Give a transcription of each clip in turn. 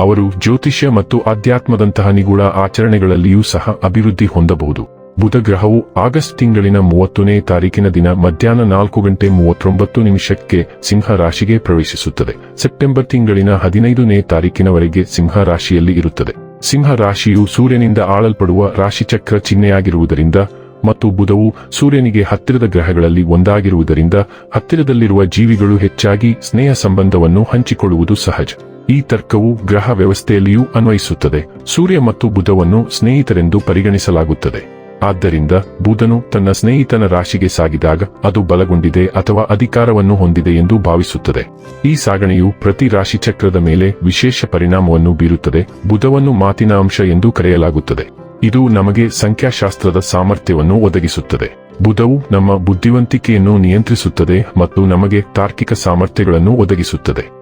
ಅವರು ಜ್ಯೋತಿಷ್ಯ ಮತ್ತು ಆಧ್ಯಾತ್ಮದಂತಹ ನಿಗೂಢ ಆಚರಣೆಗಳಲ್ಲಿಯೂ ಸಹ ಅಭಿವೃದ್ಧಿ ಹೊಂದಬಹುದು. ಬುಧ ಗ್ರಹವು ಆಗಸ್ಟ್ ತಿಂಗಳಿನ ಮೂವತ್ತನೇ ತಾರೀಕಿನ ದಿನ ಮಧ್ಯಾಹ್ನ ನಾಲ್ಕು ಗಂಟೆ ಮೂವತ್ತೊಂಬತ್ತು ನಿಮಿಷಕ್ಕೆ ಸಿಂಹ ರಾಶಿಗೆ ಪ್ರವೇಶಿಸುತ್ತದೆ. ಸೆಪ್ಟೆಂಬರ್ ತಿಂಗಳಿನ ಹದಿನೈದನೇ ತಾರೀಕಿನವರೆಗೆ ಸಿಂಹ ರಾಶಿಯಲ್ಲಿ ಇರುತ್ತದೆ. ಸಿಂಹ ರಾಶಿಯು ಸೂರ್ಯನಿಂದ ಆಳಲ್ಪಡುವ ರಾಶಿಚಕ್ರ ಚಿಹ್ನೆಯಾಗಿರುವುದರಿಂದ ಮತ್ತು ಬುಧವು ಸೂರ್ಯನಿಗೆ ಹತ್ತಿರದ ಗ್ರಹಗಳಲ್ಲಿ ಒಂದಾಗಿರುವುದರಿಂದ ಹತ್ತಿರದಲ್ಲಿರುವ ಜೀವಿಗಳು ಹೆಚ್ಚಾಗಿ ಸ್ನೇಹ ಸಂಬಂಧವನ್ನು ಹಂಚಿಕೊಳ್ಳುವುದು ಸಹಜ. ಈ ತರ್ಕವು ಗ್ರಹ ವ್ಯವಸ್ಥೆಯಲ್ಲಿಯೂ ಅನ್ವಯಿಸುತ್ತದೆ. ಸೂರ್ಯ ಮತ್ತು ಬುಧವನ್ನು ಸ್ನೇಹಿತರೆಂದು ಪರಿಗಣಿಸಲಾಗುತ್ತದೆ. ಆದ್ದರಿಂದ ಬುಧನು ತನ್ನ ಸ್ನೇಹಿತನ ರಾಶಿಗೆ ಸಾಗಿದಾಗ ಅದು ಬಲಗೊಂಡಿದೆ ಅಥವಾ ಅಧಿಕಾರವನ್ನು ಹೊಂದಿದೆ ಎಂದು ಭಾವಿಸುತ್ತದೆ. ಈ ಸಾಗಣೆಯು ಪ್ರತಿ ರಾಶಿ ಚಕ್ರದ ಮೇಲೆ ವಿಶೇಷ ಪರಿಣಾಮವನ್ನು ಬೀರುತ್ತದೆ. ಬುಧವನ್ನು ಮಾತಿನ ಅಂಶ ಎಂದು ಕರೆಯಲಾಗುತ್ತದೆ. ಇದು ನಮಗೆ ಸಂಖ್ಯಾಶಾಸ್ತ್ರದ ಸಾಮರ್ಥ್ಯವನ್ನು ಒದಗಿಸುತ್ತದೆ. ಬುಧವು ನಮ್ಮ ಬುದ್ಧಿವಂತಿಕೆಯನ್ನು ನಿಯಂತ್ರಿಸುತ್ತದೆ ಮತ್ತು ನಮಗೆ ತಾರ್ಕಿಕ ಸಾಮರ್ಥ್ಯಗಳನ್ನು ಒದಗಿಸುತ್ತದೆ.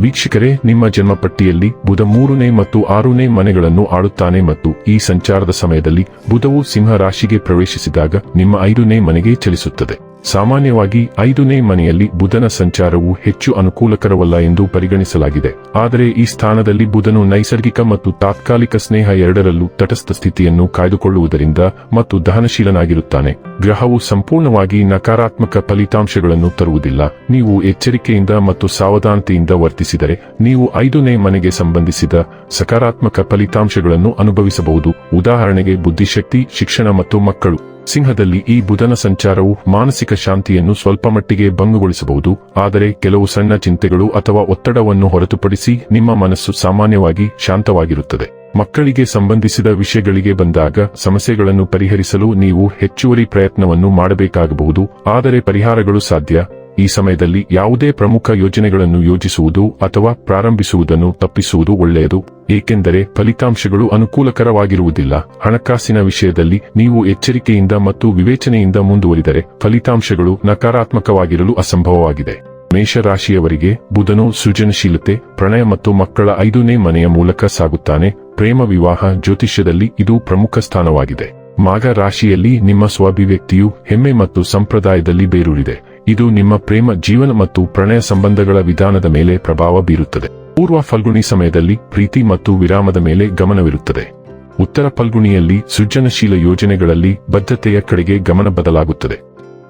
ವೀಕ್ಷಕರೇ, ನಿಮ್ಮ ಜನ್ಮಪಟ್ಟಿಯಲ್ಲಿ ಬುಧ ಮೂರನೇ ಮತ್ತು ಆರುನೇ ಮನೆಗಳನ್ನು ಆಳುತ್ತಾನೆ ಮತ್ತು ಈ ಸಂಚಾರದ ಸಮಯದಲ್ಲಿ ಬುಧವು ಸಿಂಹ ರಾಶಿಗೆ ಪ್ರವೇಶಿಸಿದಾಗ ನಿಮ್ಮ ಐದನೇ ಮನೆಗೆ ಚಲಿಸುತ್ತದೆ. ಸಾಮಾನ್ಯವಾಗಿ ಐದನೇ ಮನೆಯಲ್ಲಿ ಬುಧನ ಸಂಚಾರವು ಹೆಚ್ಚು ಅನುಕೂಲಕರವಲ್ಲ ಎಂದು ಪರಿಗಣಿಸಲಾಗಿದೆ. ಆದರೆ ಈ ಸ್ಥಾನದಲ್ಲಿ ಬುಧನು ನೈಸರ್ಗಿಕ ಮತ್ತು ತಾತ್ಕಾಲಿಕ ಸ್ನೇಹ ಎರಡರಲ್ಲೂ ತಟಸ್ಥ ಸ್ಥಿತಿಯನ್ನು ಕಾಯ್ದುಕೊಳ್ಳುವುದರಿಂದ ಮತ್ತು ದಹನಶೀಲನಾಗಿರುತ್ತಾನೆ. ಗ್ರಹವು ಸಂಪೂರ್ಣವಾಗಿ ನಕಾರಾತ್ಮಕ ಫಲಿತಾಂಶಗಳನ್ನು ತರುವುದಿಲ್ಲ. ನೀವು ಎಚ್ಚರಿಕೆಯಿಂದ ಮತ್ತು ಸಾವಧಾನತೆಯಿಂದ ವರ್ತಿಸಿದರೆ ನೀವು ಐದನೇ ಮನೆಗೆ ಸಂಬಂಧಿಸಿದ ಸಕಾರಾತ್ಮಕ ಫಲಿತಾಂಶಗಳನ್ನು ಅನುಭವಿಸಬಹುದು. ಉದಾಹರಣೆಗೆ ಬುದ್ಧಿಶಕ್ತಿ, ಶಿಕ್ಷಣ ಮತ್ತು ಮಕ್ಕಳು. ಸಿಂಹದಲ್ಲಿ ಈ ಬುಧನ ಸಂಚಾರವು ಮಾನಸಿಕ ಶಾಂತಿಯನ್ನು ಸ್ವಲ್ಪ ಮಟ್ಟಿಗೆ ಭಂಗಗೊಳಿಸಬಹುದು, ಆದರೆ ಕೆಲವು ಸಣ್ಣ ಚಿಂತೆಗಳು ಅಥವಾ ಒತ್ತಡವನ್ನು ಹೊರತುಪಡಿಸಿ ನಿಮ್ಮ ಮನಸ್ಸು ಸಾಮಾನ್ಯವಾಗಿ ಶಾಂತವಾಗಿರುತ್ತದೆ. ಮಕ್ಕಳಿಗೆ ಸಂಬಂಧಿಸಿದ ವಿಷಯಗಳಿಗೆ ಬಂದಾಗ ಸಮಸ್ಯೆಗಳನ್ನು ಪರಿಹರಿಸಲು ನೀವು ಹೆಚ್ಚುವರಿ ಪ್ರಯತ್ನವನ್ನು ಮಾಡಬೇಕಾಗಬಹುದು, ಆದರೆ ಪರಿಹಾರಗಳು ಸಾಧ್ಯ. ಈ ಸಮಯದಲ್ಲಿ ಯಾವುದೇ ಪ್ರಮುಖ ಯೋಜನೆಗಳನ್ನು ಯೋಜಿಸುವುದು ಅಥವಾ ಪ್ರಾರಂಭಿಸುವುದನ್ನು ತಪ್ಪಿಸುವುದು ಒಳ್ಳೆಯದು, ಏಕೆಂದರೆ ಫಲಿತಾಂಶಗಳು ಅನುಕೂಲಕರವಾಗಿರುವುದಿಲ್ಲ. ಹಣಕಾಸಿನ ವಿಷಯದಲ್ಲಿ ನೀವು ಎಚ್ಚರಿಕೆಯಿಂದ ಮತ್ತು ವಿವೇಚನೆಯಿಂದ ಮುಂದುವರಿದರೆ ಫಲಿತಾಂಶಗಳು ನಕಾರಾತ್ಮಕವಾಗಿರಲು ಅಸಂಭವವಾಗಿದೆ. ಮೇಷರಾಶಿಯವರಿಗೆ ಬುಧನು ಸೃಜನಶೀಲತೆ, ಪ್ರಣಯ ಮತ್ತು ಮಕ್ಕಳ ಐದನೇ ಮನೆಯ ಮೂಲಕ ಸಾಗುತ್ತಾನೆ. ಪ್ರೇಮ ವಿವಾಹ ಜ್ಯೋತಿಷ್ಯದಲ್ಲಿ ಇದು ಪ್ರಮುಖ ಸ್ಥಾನವಾಗಿದೆ. ಮಾಘ ರಾಶಿಯಲ್ಲಿ ನಿಮ್ಮ ಸ್ವಾಭಿವ್ಯಕ್ತಿಯು ಹೆಮ್ಮೆ ಮತ್ತು ಸಂಪ್ರದಾಯದಲ್ಲಿ ಬೇರೂರಿದೆ. ಇದು ನಿಮ್ಮ ಪ್ರೇಮ, ಜೀವನ ಮತ್ತು ಪ್ರಣಯ ಸಂಬಂಧಗಳ ವಿಧಾನದ ಮೇಲೆ ಪ್ರಭಾವ ಬೀರುತ್ತದೆ. ಪೂರ್ವ ಫಲ್ಗುಣಿ ಸಮಯದಲ್ಲಿ ಪ್ರೀತಿ ಮತ್ತು ವಿರಾಮದ ಮೇಲೆ ಗಮನವಿರುತ್ತದೆ. ಉತ್ತರ ಫಲ್ಗುಣಿಯಲ್ಲಿ ಸೃಜನಶೀಲ ಯೋಜನೆಗಳಲ್ಲಿ ಬದ್ಧತೆಯ ಕಡೆಗೆ ಗಮನ ಬದಲಾಗುತ್ತದೆ.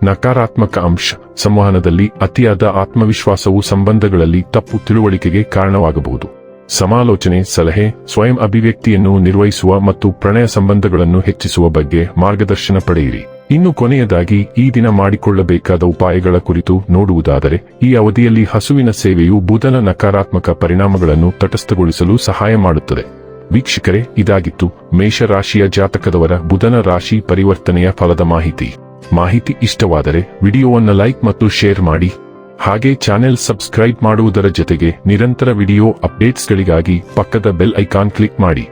ನಕಾರಾತ್ಮಕ ಅಂಶ ಸಂವಹನದಲ್ಲಿ ಅತಿಯಾದ ಆತ್ಮವಿಶ್ವಾಸವು ಸಂಬಂಧಗಳಲ್ಲಿ ತಪ್ಪು ತಿಳುವಳಿಕೆಗೆ ಕಾರಣವಾಗಬಹುದು. ಸಮಾಲೋಚನೆ, ಸಲಹೆ, ಸ್ವಯಂ ಅಭಿವ್ಯಕ್ತಿಯನ್ನು ನಿರ್ವಹಿಸುವ ಮತ್ತು ಪ್ರಣಯ ಸಂಬಂಧಗಳನ್ನು ಹೆಚ್ಚಿಸುವ ಬಗ್ಗೆ ಮಾರ್ಗದರ್ಶನ ಪಡೆಯಿರಿ. ಇನ್ನು ಕೊನೆಯದಾಗಿ ಈ ದಿನ ಮಾಡಿಕೊಳ್ಳಬೇಕಾದ ಉಪಾಯಗಳ ಕುರಿತು ನೋಡುವುದಾದರೆ, ಈ ಅವಧಿಯಲ್ಲಿ ಹಸುವಿನ ಸೇವೆಯು ಬುಧನ ನಕಾರಾತ್ಮಕ ಪರಿಣಾಮಗಳನ್ನು ತಟಸ್ಥಗೊಳಿಸಲು ಸಹಾಯ ಮಾಡುತ್ತದೆ. ವೀಕ್ಷಕರೇ, ಇದಾಗಿತ್ತು ಮೇಷರಾಶಿಯ ಜಾತಕದವರ ಬುಧನ ರಾಶಿ ಪರಿವರ್ತನೆಯ ಫಲದ ಮಾಹಿತಿ. ಮಾಹಿತಿ ಇಷ್ಟವಾದರೆ ವಿಡಿಯೋವನ್ನು ಲೈಕ್ ಮತ್ತು ಶೇರ್ ಮಾಡಿ. ಹಾಗೆ ಚಾನೆಲ್ ಸಬ್ಸ್ಕ್ರೈಬ್ ಮಾಡುವುದರ ಜೊತೆಗೆ ನಿರಂತರ ವಿಡಿಯೋ ಅಪ್ಡೇಟ್ಸ್ಗಳಿಗಾಗಿ ಪಕ್ಕದ ಬೆಲ್ ಐಕಾನ್ ಕ್ಲಿಕ್ ಮಾಡಿ.